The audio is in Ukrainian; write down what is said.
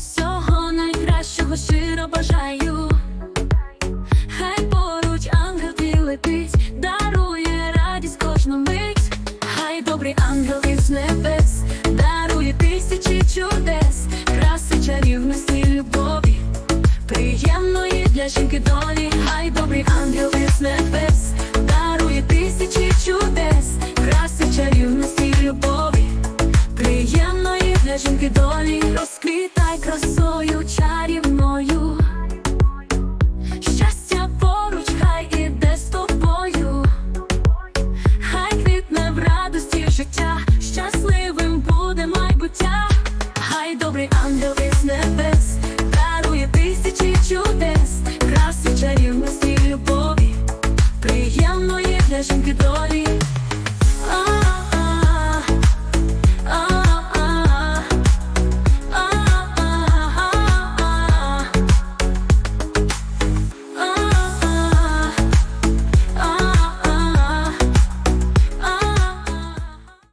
Усього найкращого щиро бажаю, хай поруч ангел твій летить, дарує радість кожну мить, хай добрий ангел із небес, дарує тисячі чудес, краси чарівності любові, приємної для жінки долі, хай добрий ангел. Благе жінки долі, розквітай красою чарівною. Щастя поруч, хай іде з тобою, хай квітне в радості життя, щасливим буде майбуття, хай добрий ангел із небес, дарує тисячі чудес, краси чарівності любові, приємної для жінки долі.